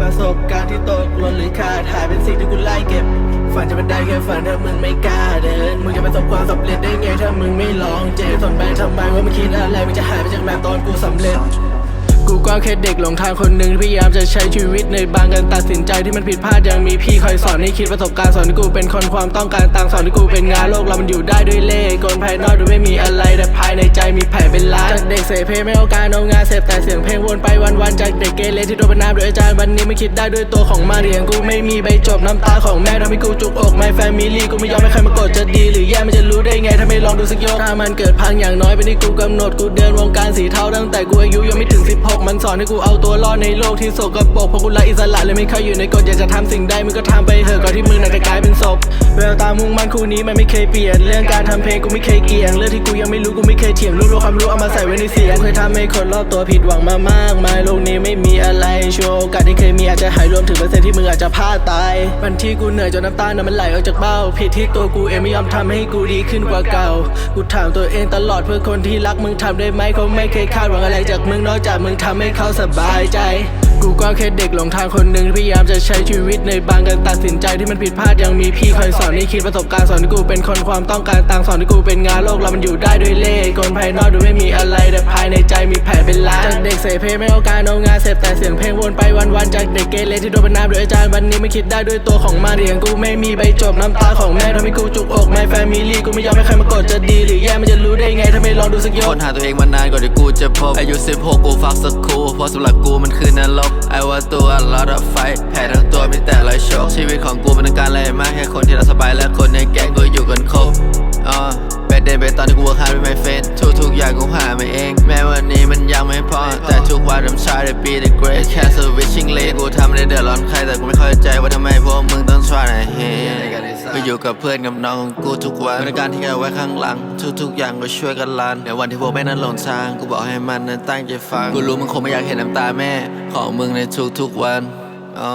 ประสบการณ์ที่ตกหล่นหรือขาดหายเป็นสิ่งที่กูไล่เก็บ ฝันจะเป็นได้แค่ฝันถ้ามึงไม่กล้าเดิน มึงจะประสบความสำเร็จได้ไงถ้ามึงไม่ลองเจ็บสนแบงทำไมว่ามึงคิดอะไรมึงจะหายไปจากแบบตอนกูสำเร็จ กูก็แค่เด็กหลงทางคนหนึ่งพยายามจะใช้ชีวิตในบางการตัดสินใจที่มันผิดพลาดยังมีพี่คอยสอนให้คิดประสบการณ์สอนให้กูเป็นคนความต้องการต่างสอนให้กูเป็นงานโลกเรามันอยู่ได้ด้วยเล่กลภายนอกดูไม่มีอะไรแต่ภายในใจมีแผลเป็นล้านจากเด็กเสเพไม่เอาการเอางานเสพแต่เสียงเพลงวนไปวันๆจากเด็กเกเรที่โดนประนามโดยอาจารย์วันนี้ไม่คิดได้ด้วยตัวของมาเรียนกูไม่มีใบจบน้ำตาของแม่ทำให้กูจุกอกไม่แฟมิลี่กูไม่ยอมให้ใครมากดจะดีหรือแย่ได้ ไงถ้าไม่ลองดูสักยกถ้ามันเกิดพังอย่างน้อยเป็นที่กูกำหนดกูเดินวงการสีเทาตั้งแต่กูอายุยังไม่ถึง 16 มันสอนให้กูเอาตัวรอดในโลกที่โสกปรกเพราะกูรักอิสระเลยไม่เข้าอยู่ในกฎอยากจะทำสิ่งใดมึงก็ทำไปเถอะก่อนที่มึงน่ะจะกลายเป็นศพแววตามุ่งมั่นคู่นี้มันไม่เคยเปลี่ยน เรื่องการทำเพลงกูไม่เคยเกี่ยงเรื่องที่กูยังไม่รู้กูไม่เคยเถียงรวบรวมความรู้เอามาใส่ไว้ในเสียงเคยทำให้คนรอบตัวผิดหวังมามากมายโลกนี้ไม่มีอะไรชัวร์โอกาสที่เคยมีอาจจะหายรวมถึงเปอร์เซ็นต์ที่มึงอาจจะพลาดตายวันที่กูเหนื่อยจนน้ำตาน่ะมันไหลออกจากเบ้าผิดที่ตัวกูเองไม่ยอมทำให้กูดีขึ้นกว่าเก่า กูถามตัวเองตลอดเพื่อคนที่รักมึงทำได้ไหมเขาไม่เคยคาดหวังอะไรจากมึงนอกจากมึงทำให้เขาสบายใจ ก็แค่เด็กหลงทางคนหนึ่งพยายามจะใช้ชีวิตในบางการตัดสินใจที่มันผิดพลาดยังมีพี่คอยสอนให้คิดประสบการณ์สอนให้กูเป็นคนความต้องการต่างสอนให้กูเป็นงานโลกเรามันอยู่ได้ด้วยเล่ห์กลภายนอกดูไม่มีอะไรแต่ภายในใจมีแผลเป็นล้านจากเด็กเสเพลไม่เอาการเอางานเสพแต่เสียงเพลงวนไปวันๆจากเด็กเกเรที่โดนประนามโดยอาจารย์วันนี้ไม่คิดได้ด้วยตัวของมาเรียนกูไม่มีใบจบน้ำตาของแม่ทำให้กูจุกอกไม่แฟมิลี่กูไม่ยอมให้ใครมากดจะดีหรือแย่มันจะ ได้ไงถ้าไม่ลองดูสักยค้กนหาตัวเองมานานกว่าที่กูจะพบ อายุ 16 กูฟักสักคูเพราะสำหรับกูมันคือนรก I was through a lot of fight แพ้ทั้งตัวมีแต่รอยโชคชีวิตของกูเป็นการอะไรมากแค่คนที่เราสบายและคนในแก๊งกูอยู่กันครบอ่าแบดเดย์ไปตอนที่กู work hard with my friend ทุกทุกอย่างกูหามาเอง แม้วันนี้มันยังไม่พอ แต่ทุกวัน I'm try to be the great แค่ switching lane กูทำได้เดือดร้อนใครแต่กูไม่เข้าใจว่าทำไมพวกมึงต้อง try to hate ก็อยู่กับเพื่อนกับน้องของกูทุกวันเป็นการที่แกไว้ข้างหลัง ทุกๆอย่างก็ช่วยกันลันในวันที่พวกแม่นั้นหลงทาง กูบอกให้มันนั้นตั้งใจฟัง กูรู้มึงคงไม่อยากเห็นน้ำตาแม่ ของมึงในทุกๆวันอ๋อ